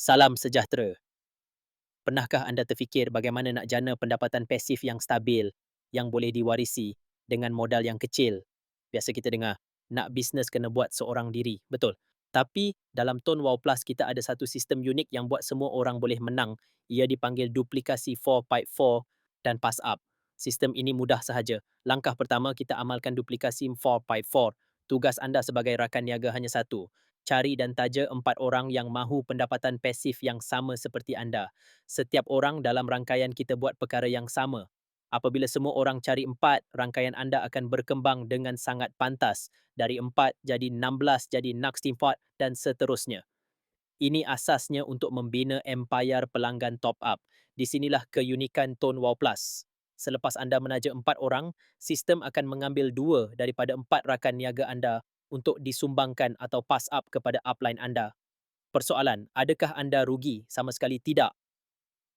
Salam sejahtera. Pernahkah anda terfikir bagaimana nak jana pendapatan pasif yang stabil yang boleh diwarisi dengan modal yang kecil? Biasa kita dengar, nak bisnes kena buat seorang diri. Betul. Tapi dalam Tone Wow Plus kita ada satu sistem unik yang buat semua orang boleh menang. Ia dipanggil duplikasi 4x4 dan pass up. Sistem ini mudah sahaja. Langkah pertama kita amalkan duplikasi 4x4. Tugas anda sebagai rakan niaga hanya satu cari dan taja empat orang yang mahu pendapatan pasif yang sama seperti anda. Setiap orang dalam rangkaian kita buat perkara yang sama. Apabila semua orang cari empat, rangkaian anda akan berkembang dengan sangat pantas. Dari empat jadi enam belas, jadi next empat dan seterusnya. Ini asasnya untuk membina empire pelanggan top up. Di sinilah keunikan Tone Wow Plus. Selepas anda menaja empat orang, sistem akan mengambil dua daripada empat rakan niaga anda untuk disumbangkan atau pass up kepada upline anda. Persoalan, adakah anda rugi? Sama sekali tidak.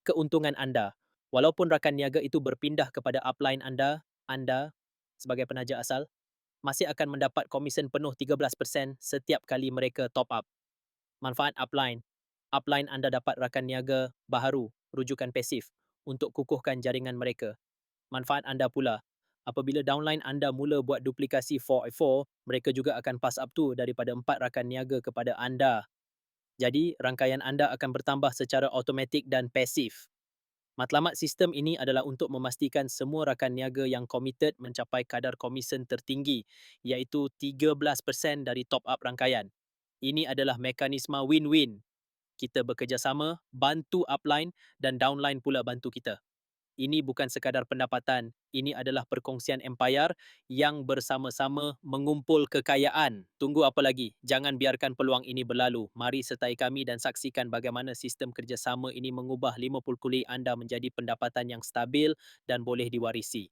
Keuntungan anda, walaupun rakan niaga itu berpindah kepada upline anda, anda sebagai penaja asal, masih akan mendapat komisen penuh 13% setiap kali mereka top up. Manfaat upline, upline anda dapat rakan niaga baharu, rujukan pasif, untuk kukuhkan jaringan mereka. Manfaat anda pula, apabila downline anda mula buat duplikasi 4x4, mereka juga akan pass up tu daripada empat rakan niaga kepada anda. Jadi, rangkaian anda akan bertambah secara automatik dan pasif. Matlamat sistem ini adalah untuk memastikan semua rakan niaga yang committed mencapai kadar komisen tertinggi, iaitu 13% dari top up rangkaian. Ini adalah mekanisme win-win. Kita bekerjasama, bantu upline dan downline pula bantu kita ini bukan sekadar pendapatan, ini adalah perkongsian empire yang bersama-sama mengumpul kekayaan. Tunggu apa lagi? Jangan biarkan peluang ini berlalu. Mari sertai kami dan saksikan bagaimana sistem kerjasama ini mengubah 50 kulit anda menjadi pendapatan yang stabil dan boleh diwarisi.